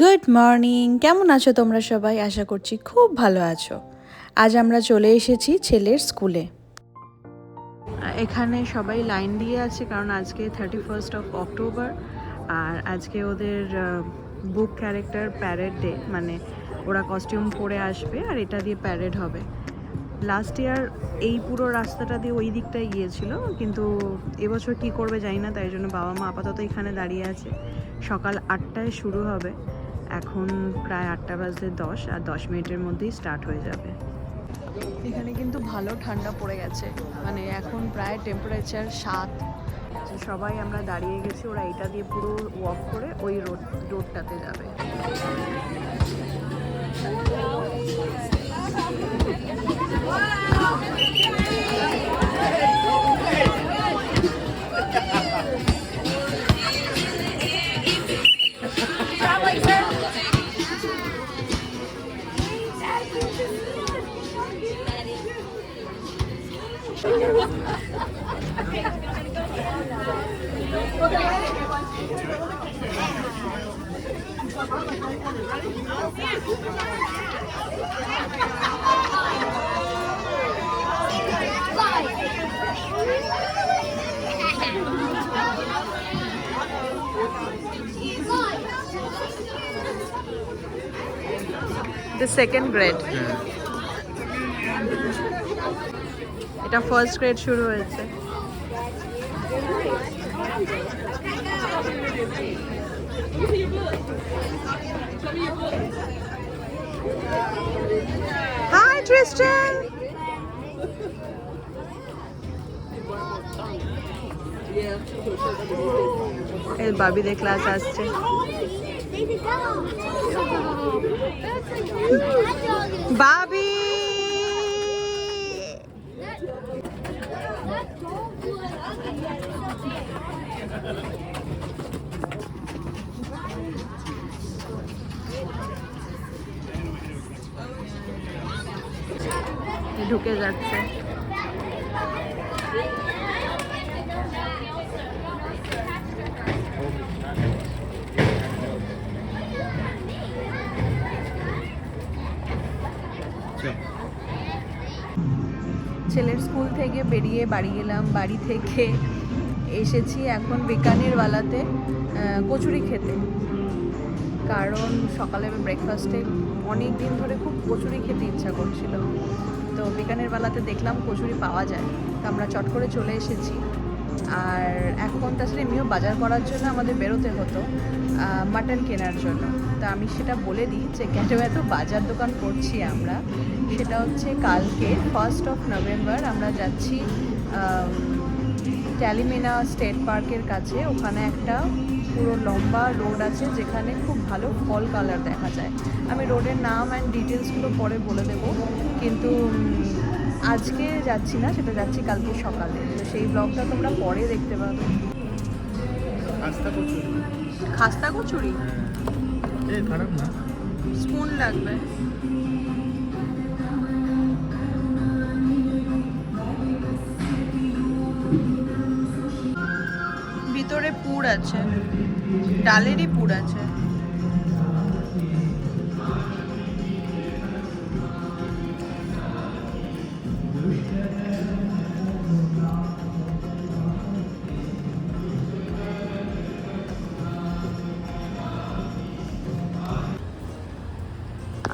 Good morning কেমন আছো তোমরা সবাই? আশা করছি খুব ভালো আছো। আজ আমরা চলে এসেছি ছেলের স্কুলে। এখানে সবাই লাইন দিয়ে আছে কারণ আজকে থার্টি ফার্স্ট অফ অক্টোবর আর আজকে ওদের বুক ক্যারেক্টার প্যারেড ডে মানে ওরা কস্টিউম পরে আসবে আর এটা দিয়ে প্যারেড হবে। লাস্ট ইয়ার এই পুরো রাস্তাটা দিয়ে ওই দিকটায় গিয়েছিল, কিন্তু এবছর কি করবে জানি না, তাই জন্য বাবা মা আপাতত এখানে দাঁড়িয়ে আছে। সকাল আটটায় শুরু হবে। এখন প্রায় আটটা বাজতে দশ আর দশ মিনিটের মধ্যেই স্টার্ট হয়ে যাবে। এখানে কিন্তু ভালো ঠান্ডা পড়ে গেছে। মানে এখন প্রায় টেম্পারেচার সাত। সবাই আমরা দাঁড়িয়ে গেছি ওরা এটা দিয়ে পুরো ওয়াক করে ওই রোড রোডটাতে যাবে। দ্য সেকেন্ড গ্রেড এটা ফার্স্ট গ্রেড শুরু হয়েছে। হাই ট্রিস্টান এই বাবিদের ক্লাস আসছে। বাবি ঢুকে যাচ্ছে ছেলের স্কুল থেকে বেরিয়ে বাড়ি গেলাম বাড়ি থেকে এসেছি এখন বিকানেরওয়ালাতে কচুরি খেতে। কারণ সকালে আমি ব্রেকফাস্টে অনেক দিন ধরে খুব কচুরি খেতে ইচ্ছা করছিল। তো বিকানের বেলাতে দেখলাম কচুরি পাওয়া যায়। তো আমরা চট করে চলে এসেছি। আর এখন তাছাড়া এমনিও বাজার করার জন্য আমাদের বেরোতে হতো মাটন কেনার জন্য। তা আমি সেটা বলে দিই যে, কেন এত বাজার দোকান করছি আমরা? সেটা হচ্ছে কালকে ফার্স্ট অফ নভেম্বর আমরা যাচ্ছি আম, ট্যালিমিনা স্টেট পার্কের কাছে। ওখানে একটা পুরো লম্বা রোড আছে যেখানে খুব ভালো ফল কালার দেখা যায়। আমি রোডের নাম অ্যান্ড ডিটেলসগুলো পরে বলে দেব। কিন্তু আজকে যাচ্ছি না সেটা যাচ্ছি কালকে সকালে। তো সেই ব্লগটা তোমরা পরে দেখতে পাবে। খাস্তা কচুরি খারাপ না। স্পুন লাগবে। আছে। ডালেরই পুর আছে।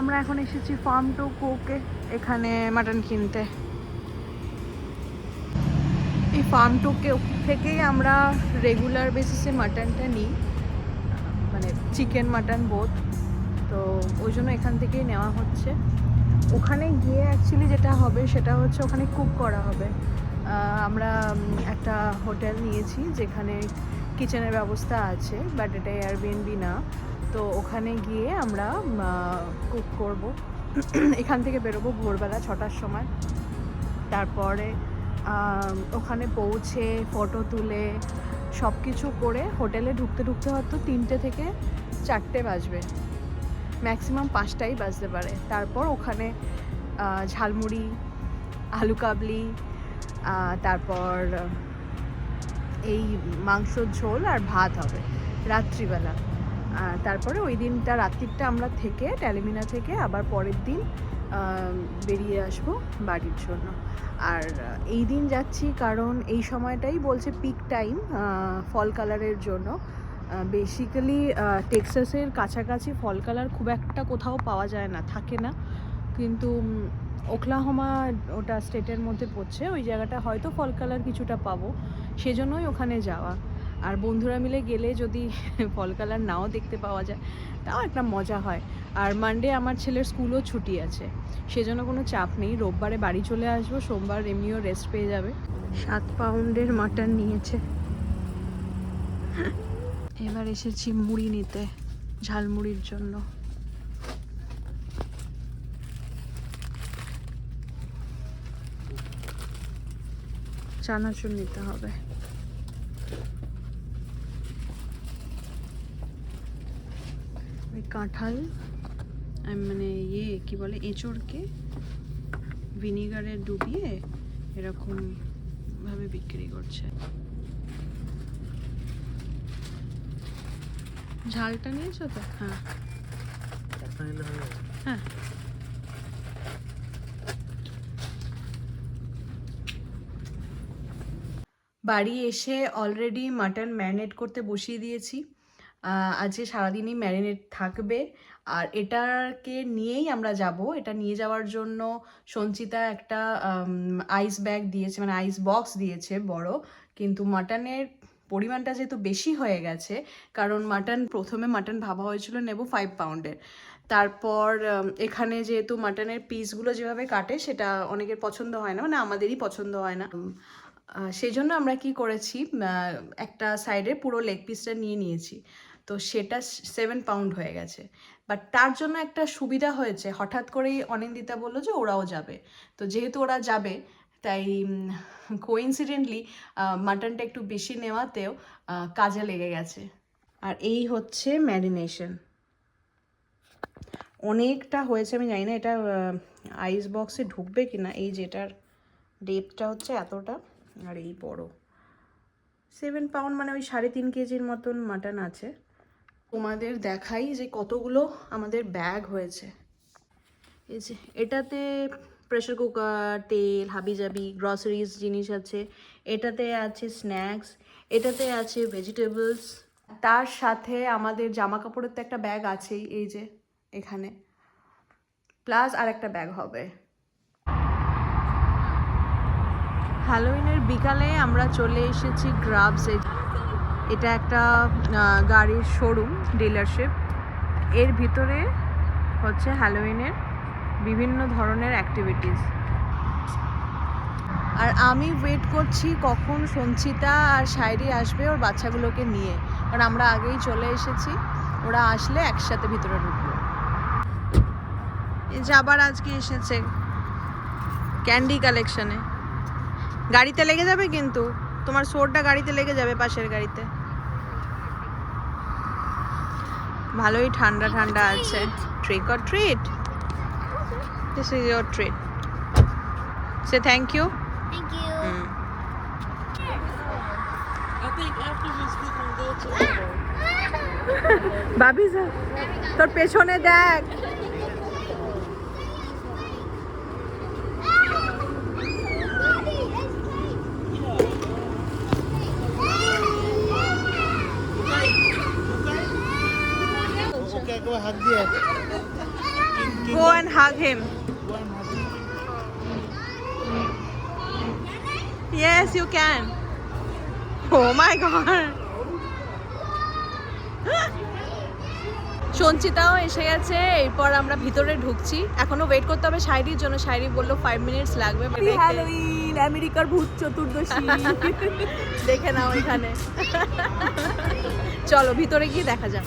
আমরা এখন এসেছি ফার্ম টু কোকে এখানে মাটন কিনতে। ফার্ম টু কোক থেকেই আমরা রেগুলার বেসিসে মাটনটা নিই। মানে চিকেন মাটন বোধ তো ওই জন্য এখান থেকেই নেওয়া হচ্ছে। ওখানে গিয়ে অ্যাকচুয়ালি যেটা হবে, সেটা হচ্ছে ওখানে কুক করা হবে। আমরা একটা হোটেল নিয়েছি যেখানে কিচেনের ব্যবস্থা আছে বাট এটা এয়ারবিএনবি না। তো ওখানে গিয়ে আমরা কুক করব। এখান থেকে বেরোবো ভোরবেলা ছটার সময়। তারপরে ওখানে পৌঁছে ফটো তুলে সব কিছু করে হোটেলে ঢুকতে ঢুকতে হয়তো তিনটে থেকে চারটে বাজবে। ম্যাক্সিমাম পাঁচটাই বাজতে পারে। তারপর ওখানে ঝালমুড়ি, আলু কাবলি তারপর এই মাংসর ঝোল আর ভাত হবে রাত্রিবেলা। তারপরে ওই দিনটা রাত্রিটা আমরা থেকে ট্যালিমিনা থেকে আবার পরের দিন বেরিয়ে আসব বাড়ির জন্য। আর এই দিন যাচ্ছি কারণ এই সময়টাই বলছে পিক টাইম ফল কালারের জন্য। বেসিক্যালি টেক্সাসের কাছাকাছি ফল কালার খুব একটা কোথাও পাওয়া যায় না থাকে না। কিন্তু উম, ওকলাহোমা ওটা স্টেটের মধ্যে পড়ছে। ওই জায়গাটা হয়তো ফল কালার কিছুটা পাবো। সেজন্যই ওখানে যাওয়া। আর বন্ধুরা মিলে গেলে যদি ফল কালার নাও দেখতে পাওয়া যায়, তাও একটা মজা হয়। আর মানডে আমার ছেলের স্কুলও ছুটি আছে। সেজন্য কোনো চাপ নেই। রোববারে বাড়ি চলে আসব, সোমবার এমনিও রেস্ট পেয়ে যাবে। সাত পাউন্ডের মাটন নিয়েছে। এবার এসেছি মুড়ি নিতে, ঝালমুড়ির জন্য। চানাচুর নিতে হবে ওই কাঁঠাল মানে ইয়ে কি বলে এঁচড়কে ভিনিগারে ডুবিয়ে এরকম ভাবে বিক্রি করছে। ঝালটা নিয়েছো তো? হ্যাঁ। হয়ে। বাড়ি এসে অলরেডি মাটন ম্যারিনেট করতে বসিয়ে দিয়েছি। আজকে সারাদিনই ম্যারিনেট থাকবে। আর এটাকে নিয়েই আমরা যাব। এটা নিয়ে যাওয়ার জন্য সঞ্চিতা একটা আইস ব্যাগ দিয়েছে মানে আইস বক্স দিয়েছে বড়। কিন্তু মাটনের পরিমাণটা যেহেতু বেশি হয়ে গেছে, কারণ মাটন প্রথমে মাটন ভাবা হয়েছিল নেব ফাইভ পাউন্ডের তারপর এখানে যেহেতু মাটনের পিসগুলো যেভাবে কাটে, সেটা অনেকের পছন্দ হয় না মানে আমাদেরই পছন্দ হয় না। সেই জন্য আমরা কি করেছি একটা সাইডে পুরো লেগ পিসটা নিয়ে নিয়েছি। তো সেটা সেভেন পাউন্ড হয়ে গেছে। বাট তার জন্য একটা সুবিধা হয়েছে, হঠাৎ করেই অনিন্দিতা বলল যে ওরাও যাবে। তো যেহেতু ওরা যাবে, তাই কোইন্সিডেন্টলি মাটনটা একটু বেশি নেওয়াতেও কাজে লেগে গেছে। আর এই হচ্ছে ম্যারিনেশন অনেকটা হয়েছে, আমি জানি না এটা আইস বক্সে ঢুকবে কি না এই যেটার ডেপটা হচ্ছে এতটা, আর এই বড়। সেভেন পাউন্ড মানে ওই সাড়ে তিন কেজির মতন মাটন আছে। তোমাদের দেখাই যে কতগুলো আমাদের ব্যাগ হয়েছে। এই যে এটাতে প্রেশার কুকার তেল, হাবিজাবি গ্রসারিজ জিনিস আছে, এটাতে আছে স্ন্যাক্স এটাতে আছে ভেজিটেবলস তার সাথে আমাদের জামা কাপড়ের তো একটা ব্যাগ আছেই এই যে এখানে। প্লাস আর একটা ব্যাগ হবে হ্যালোইনের বিকালে আমরা চলে এসেছি গ্রাবসে এটা একটা গাড়ির শোরুম ডিলারশিপ এর ভিতরে হচ্ছে হ্যালোইনের বিভিন্ন ধরনের অ্যাক্টিভিটিস আর আমি ওয়েট করছি কখন সঞ্চিতা আর শায়রি আসবে ওর বাচ্চাগুলোকে নিয়ে। কারণ আমরা আগেই চলে এসেছি, ওরা আসলে একসাথে ভিতরে ঢুকবো। এই যে আবার আজকে এসেছে ক্যান্ডি কালেকশনে গাড়িতে লেগে যাবে কিন্তু, তোমার সোরটা গাড়িতে লেগে যাবে পাশের গাড়িতে। ভালোই ঠান্ডা ঠান্ডা আছে। Trick or treat this is your treat say thank you Babi তোর পেছনে দেখ। ওকে একবার হাত দিয়ে go and hug him Yes, you can. Oh my god. সঞ্চিতাও এসে গেছে এরপর আমরা ভিতরে ঢুকছি। এখনও ওয়েট করতে হবে শায়রির জন্য। শায়রি বলল ফাইভ মিনিটস লাগবে। হ্যালোইন আমেরিকার ভূত চতুর্দশী। দেখে নাও এখানে। চলো ভিতরে গিয়ে দেখা যাক।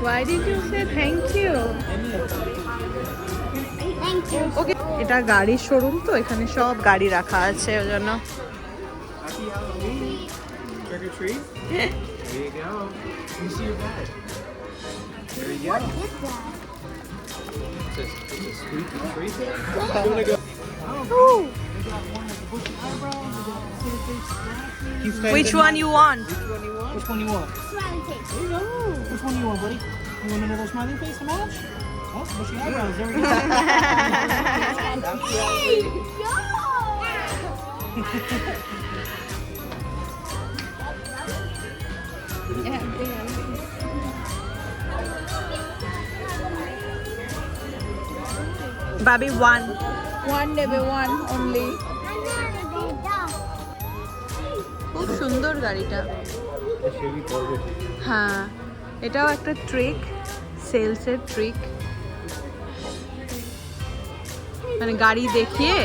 Why did you say thank you? Thank you. ওকে এটা গাড়ির শোরুম তো এখানে সব গাড়ি রাখা আছে ওই জন্য Happy Halloween. Trick or treat. There you staying Which one you want? Which one you face. Which one you want, buddy? You want another smiley face to match? Oh, bushy eyebrows. There we go. Hey, yo! Babi one one নেবে one only খুব সুন্দর গাড়িটা হ্যাঁ এটাও একটা trick সেলসের trick মানে গাড়ি দেখিয়ে.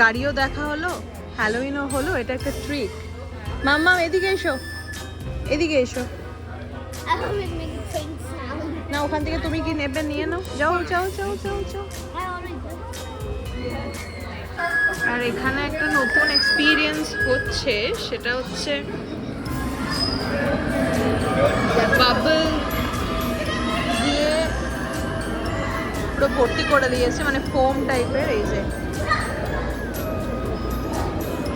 গাড়িও দেখা হলো হ্যালোইনও হলো, এটা একটা ট্রিক মাম্মা এদিকে এসো এদিকে এসো. না, ওখান থেকে তুমি কি নেবে, নিয়ে নাও যাও যাও যাও যাও যাও did. আর এখানে একটা নতুন এক্সপিরিয়েন্স হচ্ছে, সেটা হচ্ছে বাবল দিয়ে পুরো ভর্তি করে দিয়েছে মানে ফোম টাইপের এই যে।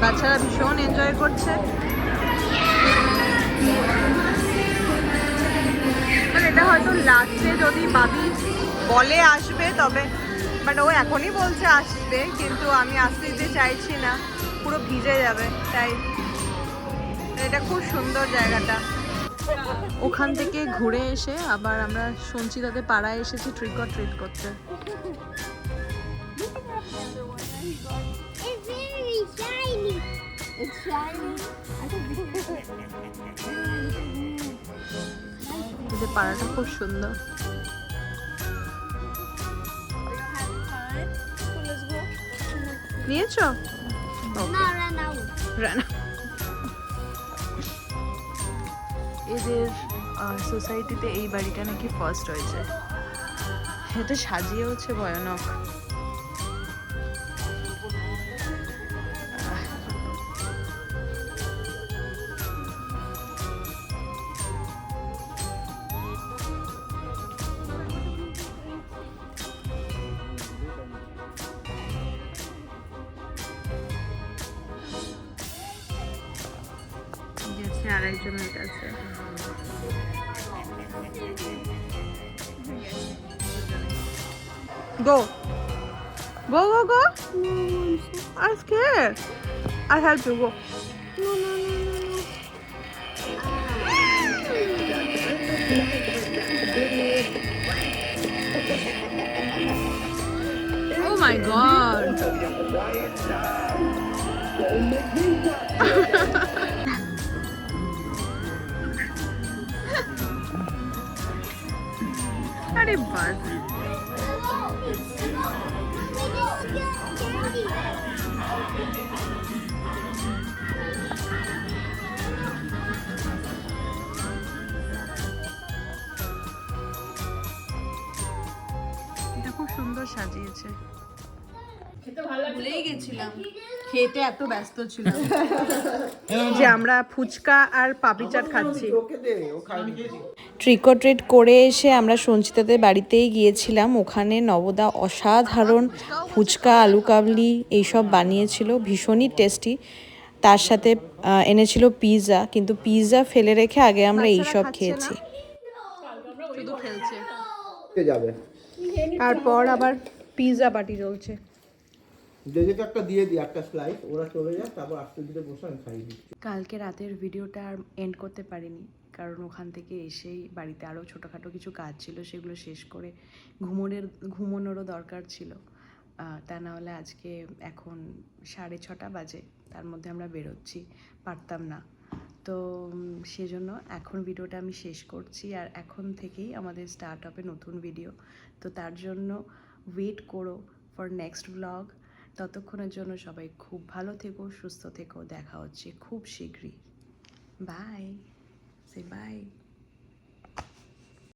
বাচ্চারা ভীষণ এনজয় করছে। আর এটা হয়তো লাস্টে যদি বাবি বলে আসবে, তবে বাট ও এখনই বলছে আসবে কিন্তু আমি আসতে দিতে চাইছি না। পুরো ভিজে যাবে তাই এটা খুব সুন্দর জায়গাটা। ওখান থেকে ঘুরে এসে আবার আমরা সঞ্চিতাতে পাড়ায় এসেছি ট্রিক অর ট্রিট করতে। পাড়াটা খুব সুন্দর। নিয়েছো? এদের সোসাইটিতে এই বাড়িটা নাকি ফার্স্ট হয়েছে। এটা সাজিয়ে হচ্ছে ভয়ানক। আরেকজনের কাছে Go. Go, go, go. I'm scared. I have to go. No, no, no, no, no. Oh my god. আরে বাস। এটা খুব সুন্দর সাজিয়েছে। ভুলেই গেছিলাম। খেতে এত ব্যস্ত ছিলাম। যে আমরা ফুচকা আর পাপড়ি চাট খাচ্ছি। ট্রিক ট্রিট করে এসে আমরা সঞ্চিতাদের বাড়িতেই গিয়েছিলাম। ওখানে নবদা অসাধারণ ফুচকা আলু কাবলি এইসব বানিয়েছিল। ভীষণই টেস্টি তার সাথে এনেছিল পিৎজা কিন্তু পিৎজা ফেলে রেখে আগে আমরা এইসব খেয়েছি। তারপর আবার পিৎজা পার্টি চলছে। একটা দিয়ে দিই, একটা স্লাইস ওরা চলে তারপর আস্তে বসে আমি কালকে রাতের ভিডিওটা আর এন্ড করতে পারিনি, কারণ ওখান থেকে এসেই বাড়িতে আরও ছোটোখাটো কিছু কাজ ছিল, সেগুলো শেষ করে ঘুমোনের, ঘুমোনোরও দরকার ছিল। তা না হলে আজকে এখন সাড়ে ছটা বাজে, তার মধ্যে আমরা বেরোচ্ছি, পারতাম না। তো সেজন্য এখন ভিডিওটা আমি শেষ করছি, আর এখন থেকেই আমাদের স্টার্ট হবে নতুন ভিডিও তো তার জন্য ওয়েট করো ফর নেক্সট ব্লগ ততক্ষণের জন্য সবাই খুব ভালো থেকো, সুস্থ থেকো। দেখা হচ্ছে খুব শীঘ্রই। By say by